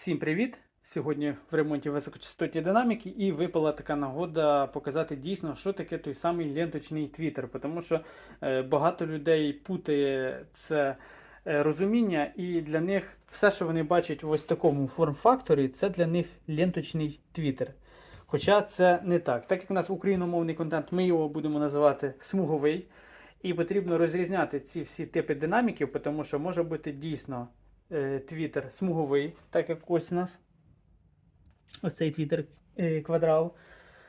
Всім привіт! Сьогодні в ремонті високочастотні динаміки і випала така нагода показати дійсно, що таке той самий ленточний твіттер. Тому що е, багато людей путає це е, розуміння, і для них все, що вони бачать в ось такому форм-факторі, це для них ленточний твіттер. Хоча це не так. Так як у нас україномовний контент, ми його будемо називати смуговий. І потрібно розрізняти ці всі типи динаміків, тому що може бути дійсно е, твіттер смуговий, так як ось у нас. Оцей твіттер е, квадрал.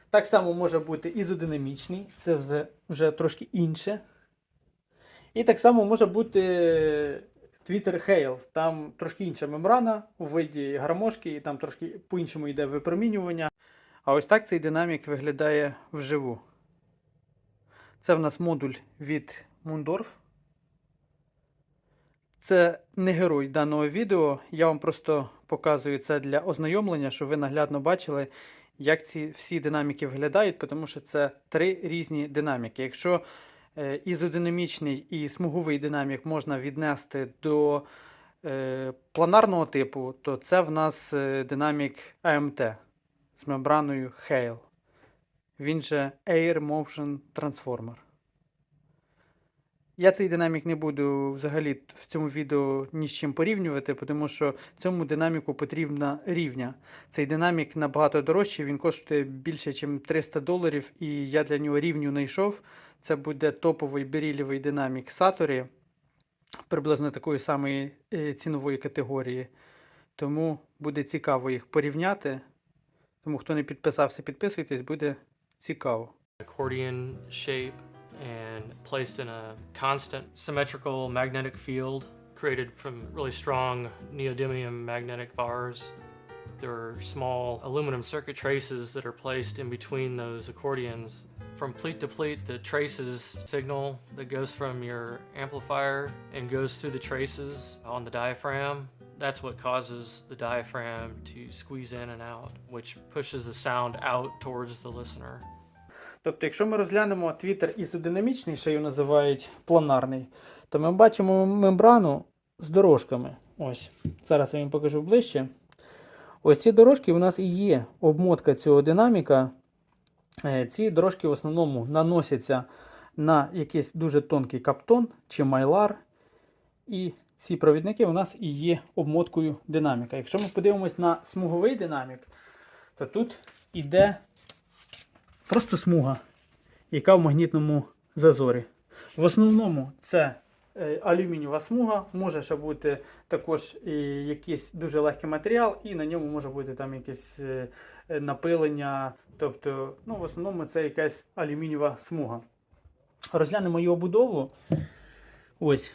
Так само може бути ізодинамічний, це вже, вже трошки інше. І так само може бути твіттер Hail. Там трошки інша мембрана у виді гармошки, і там трошки по-іншому йде випромінювання. А ось так цей динамік виглядає вживу. Це в нас модуль від Mundorf. Це не герой даного відео. Я вам просто показую це для ознайомлення, щоб ви наглядно бачили, як ці всі динаміки виглядають, тому що це три різні динаміки. Якщо е, ізодинамічний і смуговий динамік можна віднести до е, планарного типу, то це в нас е, динамік AMT з мембраною Hale. Він же Air Motion Transformer. Я цей динамік не буду взагалі в цьому відео ні з чим порівнювати, тому що цьому динаміку потрібна рівня. Цей динамік набагато дорожчий, він коштує більше, ніж 300 доларів, і я для нього рівню знайшов. Це буде топовий берілєвий динамік Satori, приблизно такої самої е, цінової категорії. Тому буде цікаво їх порівняти. Тому хто не підписався, підписуйтесь, буде цікаво. accordion shape and placed in a constant symmetrical magnetic field created from really strong neodymium magnetic bars. There are small aluminum circuit traces that are placed in between those accordions. From pleat to pleat, the traces signal that goes from your amplifier and goes through the traces on the diaphragm. That's what causes the diaphragm to squeeze in and out, which pushes the sound out towards the listener. Тобто, якщо ми розглянемо твіттер ізодинамічний, ще його називають планарний, то ми бачимо мембрану з дорожками. Ось. Зараз я вам покажу ближче. Ось ці дорожки у нас і є обмотка цього динаміка. Е, Ці дорожки в основному наносяться на якийсь дуже тонкий каптон чи майлар. І ці провідники у нас і є обмоткою динаміка. Якщо ми подивимось на смуговий динамік, то тут іде просто смуга, яка в магнітному зазорі. В основному це е, алюмінієва смуга, може ще бути також і якийсь дуже легкий матеріал, і на ньому може бути там якесь е, напилення. Тобто, ну, в основному це якась алюмінієва смуга. Розглянемо його будову. Ось.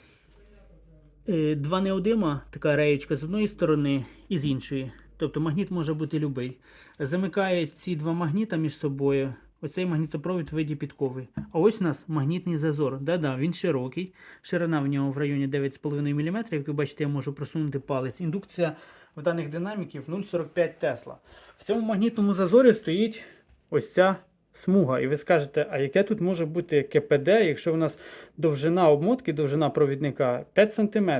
Е, Два неодима, така реєчка з одної сторони і з іншої. Тобто магніт може бути любий. Замикає ці два магніта між собою. Оцей магнітопровід в виді підкови. А ось у нас магнітний зазор. Да-да, він широкий. Ширина в нього в районі 9,5 мм. Як ви бачите, я можу просунути палець. Індукція в даних динаміків 0,45 Тесла. В цьому магнітному зазорі стоїть ось ця смуга. І ви скажете, а яке тут може бути КПД, якщо у нас довжина обмотки, довжина провідника 5 см.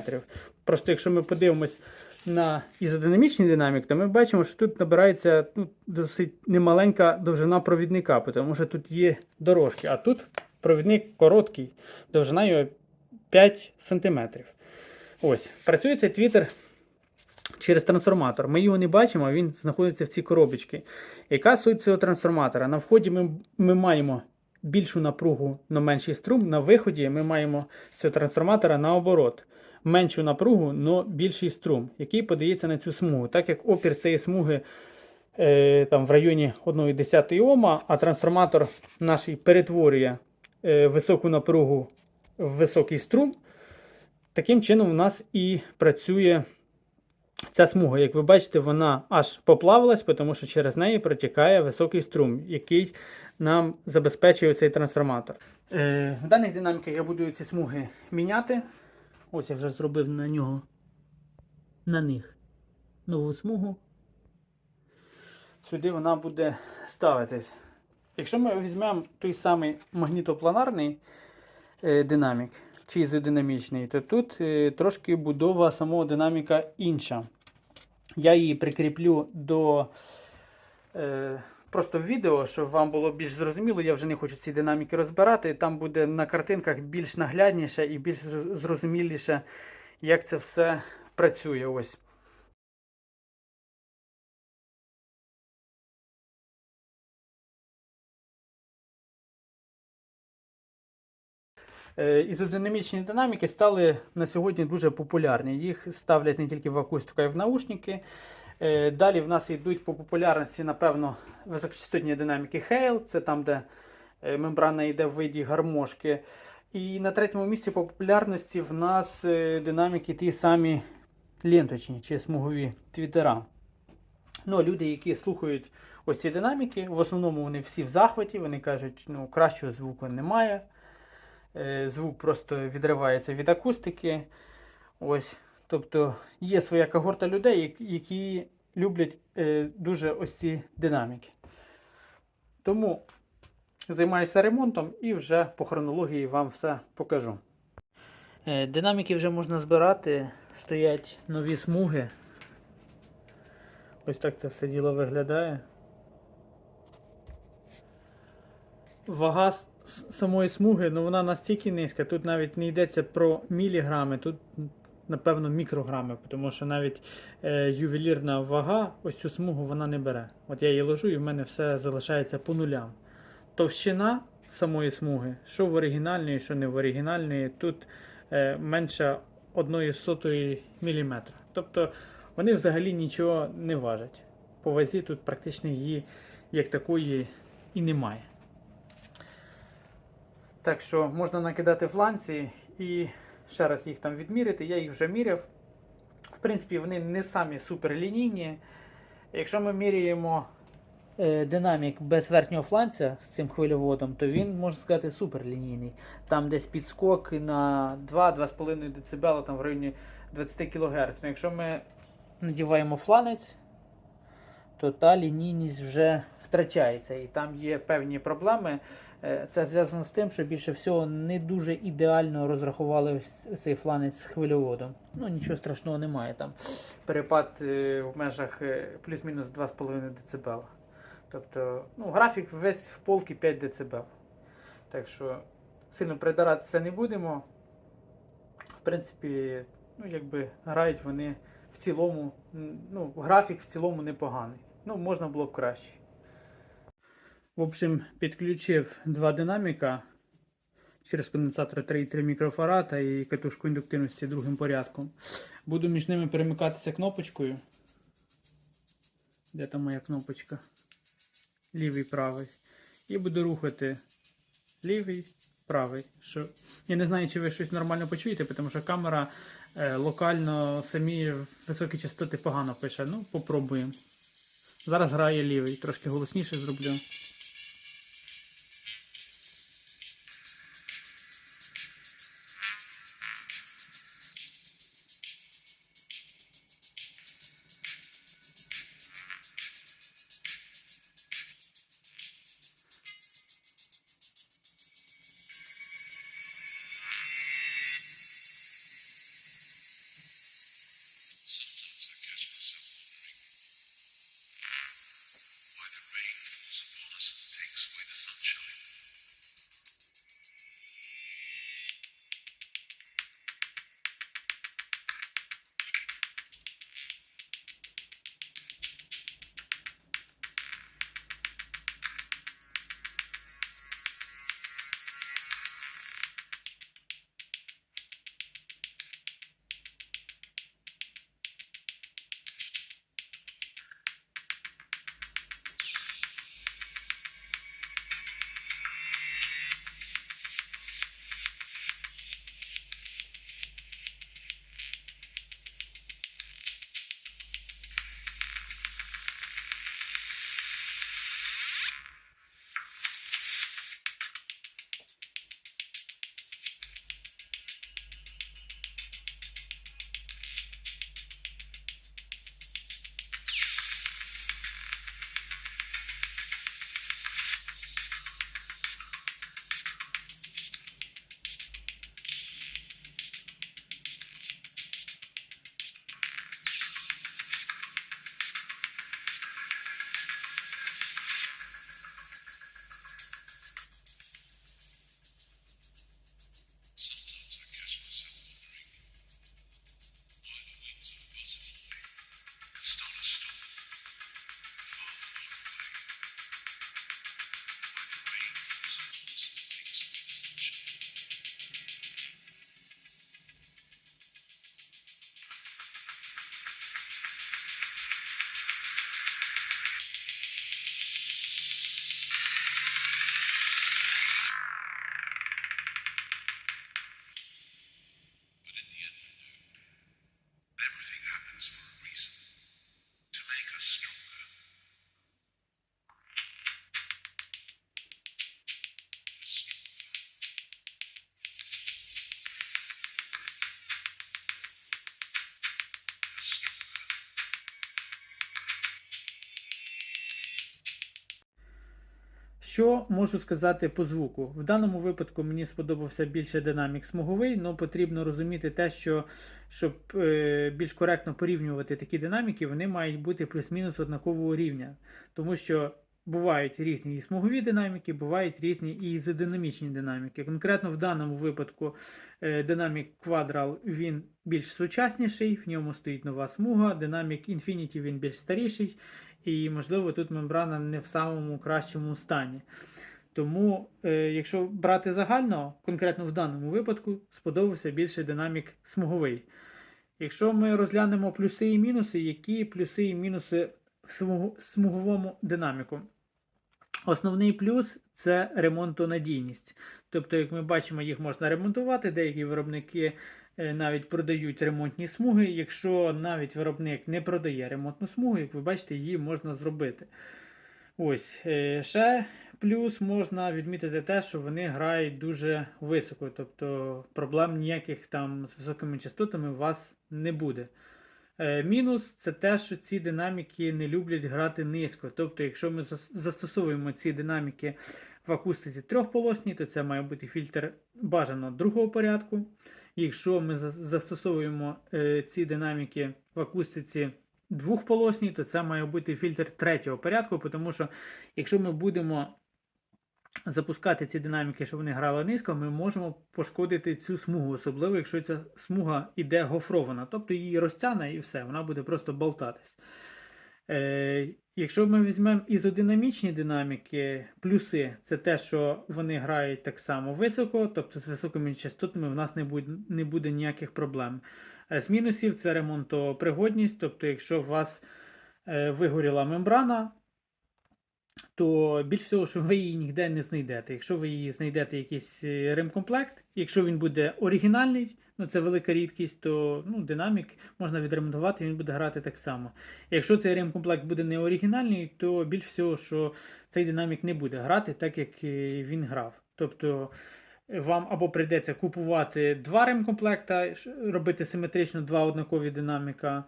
Просто якщо ми подивимось на ізодинамічний динамік, то ми бачимо, що тут набирається ну, досить немаленька довжина провідника, тому що тут є дорожки, а тут провідник короткий, довжина його 5 см. Ось, працює цей твіттер через трансформатор. Ми його не бачимо, він знаходиться в цій коробочці. Яка суть цього трансформатора? На вході ми, ми маємо більшу напругу на менший струм, на виході ми маємо з цього трансформатора наоборот. Меншу напругу, але більший струм, який подається на цю смугу. Так як опір цієї смуги е, там, в районі 1,1 Ома, а трансформатор наш перетворює е, високу напругу в високий струм, таким чином у нас і працює ця смуга. Як ви бачите, вона аж поплавилась, тому що через неї протікає високий струм, який нам забезпечує цей трансформатор. Е, в даних динаміках я буду ці смуги міняти. Ось я вже зробив на нього на них нову смугу. Сюди вона буде ставитись. Якщо ми візьмемо той самий магнітопланарний е, динамік чи ізодинамічний, то тут е, трошки будова самого динаміка інша. Я її прикріплю до е, просто відео, щоб вам було більш зрозуміло. Я вже не хочу ці динаміки розбирати. Там буде на картинках більш наглядніше і більш зрозуміліше, як це все працює. Ось. Е, Ізодинамічні динаміки стали на сьогодні дуже популярні. Їх ставлять не тільки в акустику, а й в наушники. Е, Далі в нас йдуть по популярності, напевно, високочастотні динаміки Hale, це там, де е, мембрана йде в виді гармошки. І на третьому місці по популярності в нас е, динаміки ті самі ленточні чи смугові твітера. Ну, люди, які слухають ось ці динаміки, в основному вони всі в захваті, вони кажуть, ну, кращого звуку немає. Звук просто відривається від акустики. Ось. Тобто є своя когорта людей, які люблять е, дуже ось ці динаміки. Тому займаюся ремонтом і вже по хронології вам все покажу. Е, Динаміки вже можна збирати, стоять нові смуги. Ось так це все діло виглядає. Вага самої смуги, ну вона настільки низька, тут навіть не йдеться про міліграми, тут напевно мікрограми, тому що навіть е, ювелірна вага, ось цю смугу вона не бере. От я її ложу і в мене все залишається по нулям. Товщина самої смуги, що в оригінальної, що не в оригінальної, тут е, менше 1 сотої міліметра. Тобто вони взагалі нічого не важать. По вазі тут практично її як такої і немає. Так що можна накидати фланці і ще раз їх там відміряти. Я їх вже міряв. В принципі, вони не самі суперлінійні. Якщо ми міряємо е, динамік без верхнього фланця з цим хвильоводом, то він, можна сказати, суперлінійний. Там десь підскок на 2-2,5 дБ, там в районі 20 кГц. Ну, якщо ми надіваємо фланець, то та лінійність вже втрачається. І там є певні проблеми. Е, Це зв'язано з тим, що більше всього не дуже ідеально розрахували цей фланець з хвильоводом. Ну нічого страшного немає. Там перепад е, в межах е, плюс-мінус 2,5 дБ. Тобто, ну, графік весь в полки 5 дБ. Так що сильно придиратися не будемо. В принципі, ну, якби грають вони в цілому, ну, графік в цілому непоганий. Ну, можна було б краще. В общем, підключив два динаміка через конденсатор 3,3 мікрофарада і катушку індуктивності другим порядком. Буду між ними перемикатися кнопочкою. Де там моя кнопочка? Лівий, правий. І буду рухати лівий, правий. Що... Я не знаю, чи ви щось нормально почуєте, тому що камера е, локально самі високі частоти погано пише. Ну, попробуємо. Зараз грає лівий, трошки голосніше зроблю. Що можу сказати по звуку? В даному випадку мені сподобався більше динамік смуговий, але потрібно розуміти те, що щоб е, більш коректно порівнювати такі динаміки, вони мають бути плюс-мінус однакового рівня. Тому що бувають різні і смугові динаміки, бувають різні і ізодинамічні динаміки. Конкретно в даному випадку е, динамік Quadral він більш сучасніший, в ньому стоїть нова смуга, динамік Infinity він більш старіший, і, можливо, тут мембрана не в самому кращому стані. Тому, е, якщо брати загально, конкретно в даному випадку, сподобався більше динамік смуговий. Якщо ми розглянемо плюси і мінуси, які плюси і мінуси в смуговому динаміку? Основний плюс це ремонтонадійність. Тобто, як ми бачимо, їх можна ремонтувати. Деякі виробники навіть продають ремонтні смуги. Якщо навіть виробник не продає ремонтну смугу, як ви бачите, її можна зробити. Ось е, ще плюс можна відмітити те, що вони грають дуже високо, тобто проблем ніяких там з високими частотами у вас не буде. Е, Мінус це те, що ці динаміки не люблять грати низько. Тобто, якщо ми застосовуємо ці динаміки в акустиці трьохполосній, то це має бути фільтр бажано другого порядку. Якщо ми застосовуємо е, ці динаміки в акустиці двохполосній, то це має бути фільтр третього порядку, тому що якщо ми будемо запускати ці динаміки, щоб вони грали низько, ми можемо пошкодити цю смугу, особливо якщо ця смуга іде гофрована, тобто її розтягне і все, вона буде просто болтатись. Якщо ми візьмемо ізодинамічні динаміки, плюси це те, що вони грають так само високо, тобто з високими частотами в нас не буде, не буде ніяких проблем. Е, З мінусів це ремонтопригодність, тобто, якщо у вас е, вигоріла мембрана, то більш всього, що ви її ніде не знайдете. Якщо ви її знайдете якийсь е, ремкомплект, якщо він буде оригінальний, ну це велика рідкість, то ну, динамік можна відремонтувати, він буде грати так само. Якщо цей ремкомплект буде не оригінальний, то більш всього, що цей динамік не буде грати так, як е, він грав. Тобто е, вам або прийдеться купувати два ремкомплекта, робити симетрично два однакові динаміка.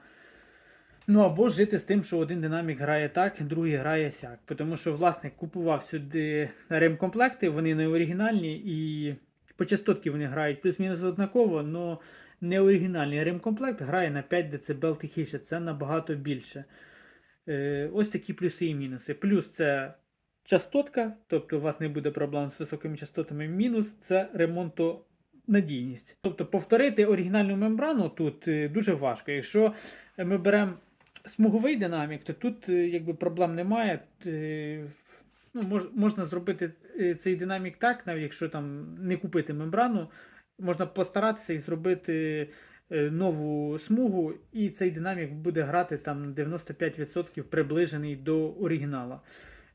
Ну або жити з тим, що один динамік грає так, другий грає сяк. Тому що власник купував сюди ремкомплекти, вони не оригінальні, і по частотки вони грають плюс-мінус однаково, але не оригінальний ремкомплект грає на 5 дБ тихіше, це набагато більше. Е, ось такі плюси і мінуси. Плюс це частотка, тобто у вас не буде проблем з високими частотами. Мінус це ремонтонадійність. Тобто повторити оригінальну мембрану тут е, дуже важко. Якщо ми беремо смуговий динамік, то тут е, якби проблем немає. Ну, мож, можна зробити е, цей динамік так, навіть якщо там не купити мембрану, можна постаратися і зробити е, нову смугу, і цей динамік буде грати там на 95% приближений до оригінала.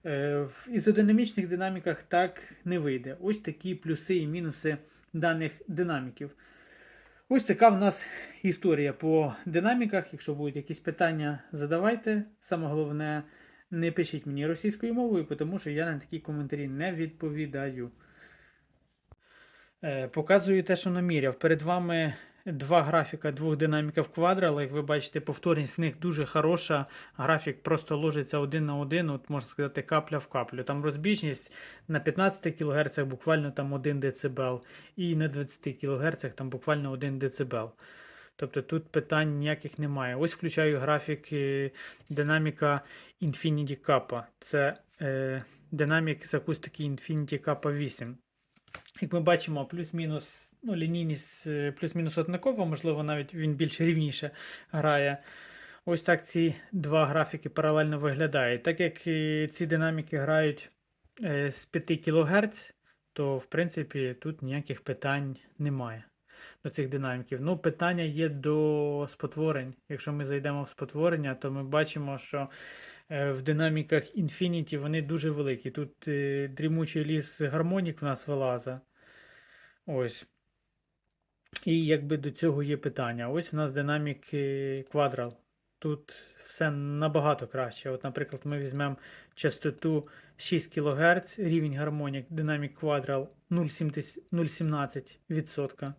В ізодинамічних динаміках так не вийде. Ось такі плюси і мінуси даних динаміків. Ось така в нас історія по динаміках. Якщо будуть якісь питання, задавайте. Саме головне, не пишіть мені російською мовою, тому що я на такі коментарі не відповідаю. Е, Показую те, що наміряв. Перед вами два графіка двох динаміків Quadral. Як ви бачите, повторність з них дуже хороша. Графік просто ложиться один на один, от можна сказати, капля в каплю. Там розбіжність на 15 кГц буквально там 1 дБ, і на 20 кГц там буквально 1 дБ. Тобто тут питань ніяких немає. Ось включаю графік е, динаміка Infinity Kappa. Це е, динамік з акустики Infinity Kappa 8. Як ми бачимо, плюс-мінус ну, лінійність е, плюс-мінус однакова, можливо, навіть він більш рівніше грає. Ось так ці два графіки паралельно виглядають. Так як ці динаміки грають е, з 5 кГц, то в принципі тут ніяких питань немає до цих динаміків. Ну, питання є до спотворень. Якщо ми зайдемо в спотворення, то ми бачимо, що в динаміках Infinity вони дуже великі. Тут е, дрімучий ліс гармонік в нас вилазить. Ось. І якби до цього є питання. Ось у нас динамік е, Quadral. Тут все набагато краще. От, наприклад, ми візьмемо частоту 6 кГц, рівень гармонік, динамік 0,70 0,17%.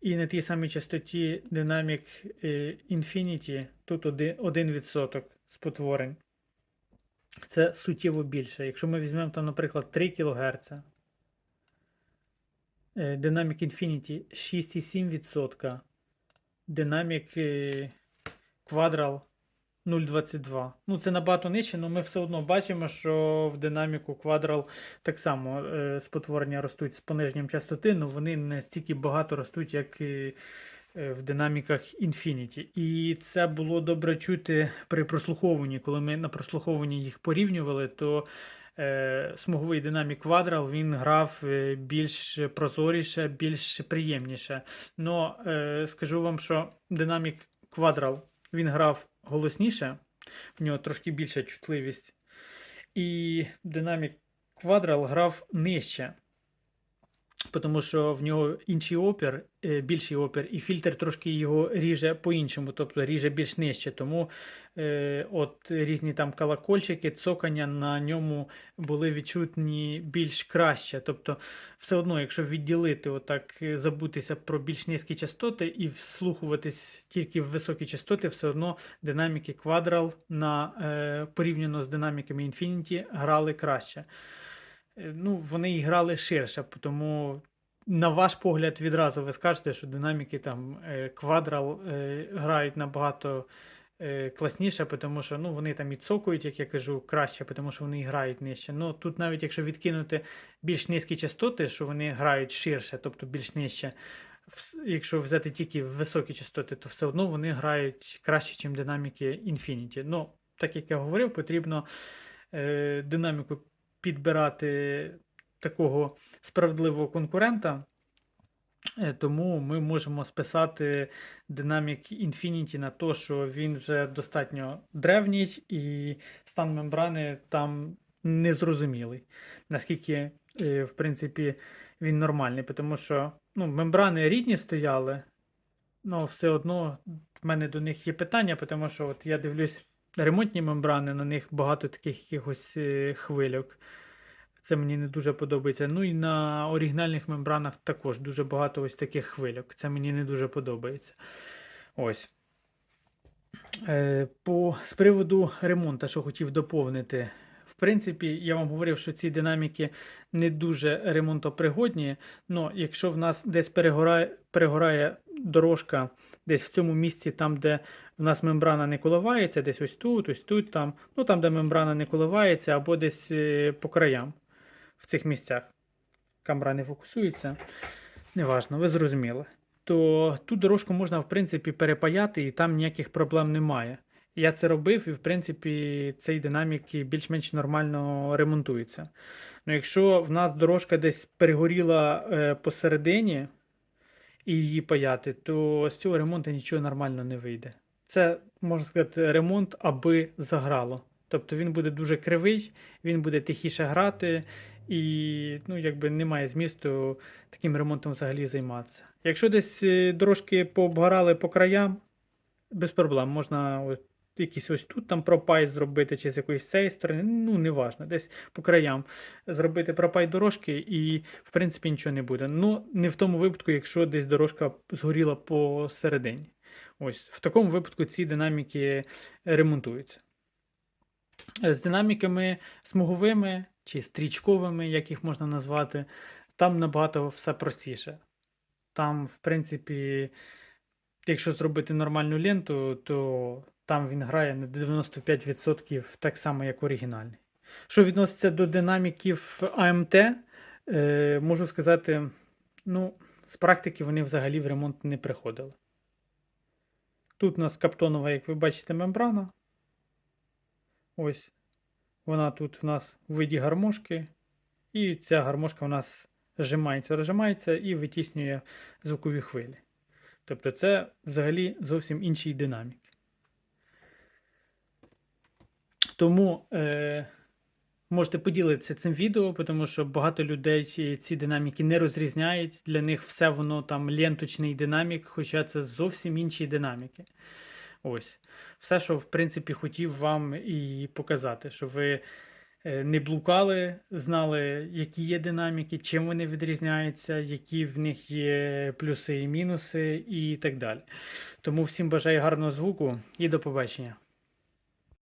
І на тій самій частоті динамік е, Infinity тут 1%, 1% спотворень. Це суттєво більше. Якщо ми візьмемо, там, наприклад, 3 кГц, е, Dynamic Infinity 6,7%, Dynamic е, Quadral 0,22. Ну, це набагато нижче, але ми все одно бачимо, що в динаміку Quadral так само е, спотворення ростуть з пониженням частоти, але вони не стільки багато ростуть, як е, в динаміках Infinity. І це було добре чути при прослуховуванні. Коли ми на прослуховуванні їх порівнювали, то е, смуговий динамік Quadral він грав е, більш прозоріше, більш приємніше. Но е, скажу вам, що динамік Quadral він грав голосніше, в нього трошки більша чутливість. І динамік Quadral грав нижче, тому що в нього інший опір, е, більший опір, і фільтр трошки його ріже по-іншому, тобто ріже більш нижче. Тому е, от різні там колокольчики, цокання на ньому були відчутні більш краще. Тобто, все одно, якщо відділити, отак е, забутися про більш низькі частоти і вслухуватись тільки в високі частоти, все одно динаміки Quadral на, е, порівняно з динаміками Infinity грали краще. Е, Ну, вони і грали ширше, тому, на ваш погляд, відразу ви скажете, що динаміки там е, Quadral е, грають набагато класніше, тому що ну, вони там і цокають, як я кажу, краще, тому що вони і грають нижче. Ну, тут навіть якщо відкинути більш низькі частоти, що вони грають ширше, тобто більш нижче, якщо взяти тільки високі частоти, то все одно вони грають краще, ніж динаміки Infinity. Ну, так як я говорив, потрібно динаміку підбирати такого справедливого конкурента. Е, Тому ми можемо списати динамік Infinity на те, що він вже достатньо древній і стан мембрани там незрозумілий. Наскільки, е, в принципі, він нормальний, тому що ну, мембрани рідні стояли, але все одно в мене до них є питання, тому що от я дивлюсь ремонтні мембрани, на них багато таких якихось е, хвильок. Це мені не дуже подобається. Ну і на оригінальних мембранах також дуже багато ось таких хвильок. Це мені не дуже подобається. Ось. Е, по, з приводу ремонту, що хотів доповнити. В принципі, я вам говорив, що ці динаміки не дуже ремонтопригодні. але якщо в нас десь перегорає, перегорає дорожка, десь в цьому місці, там, де в нас мембрана не коливається, десь ось тут, ось тут, там, ну там, де мембрана не коливається, або десь е, по краям в цих місцях. Камера не фокусується. Неважно, ви зрозуміли. То ту дорожку можна, в принципі, перепаяти, і там ніяких проблем немає. Я це робив, і, в принципі, цей динамік більш-менш нормально ремонтується. Ну, якщо в нас дорожка десь перегоріла е, посередині і її паяти, то з цього ремонту нічого нормально не вийде. Це, можна сказати, ремонт, аби заграло. Тобто він буде дуже кривий, він буде тихіше грати, і ну, якби немає змісту таким ремонтом взагалі займатися. Якщо десь е, дорожки пообгорали по краям, без проблем, можна от, якийсь ось тут там пропай зробити, чи з якоїсь цієї сторони, ну неважно, десь по краям зробити пропай дорожки, і в принципі нічого не буде. Ну, не в тому випадку, якщо десь дорожка згоріла посередині. Ось в такому випадку ці динаміки ремонтуються. Е, З динаміками смуговими чи стрічковими, як їх можна назвати, там набагато все простіше. Там, в принципі, якщо зробити нормальну ленту, то там він грає на 95% так само, як оригінальний. Що відноситься до динаміків AMT, е, можу сказати, ну, з практики вони взагалі в ремонт не приходили. Тут у нас каптонова, як ви бачите, мембрана. Ось. Вона тут в нас в виді гармошки. І ця гармошка у нас зжимається, розжимається і витіснює звукові хвилі. Тобто це взагалі зовсім інший динамік. Тому е, можете поділитися цим відео, тому що багато людей ці- динаміки не розрізняють. Для них все воно там ленточний динамік, хоча це зовсім інші динаміки. Ось. Все, що в принципі хотів вам і показати, щоб ви е, не блукали, знали, які є динаміки, чим вони відрізняються, які в них є плюси і мінуси, і так далі. Тому всім бажаю гарного звуку і до побачення.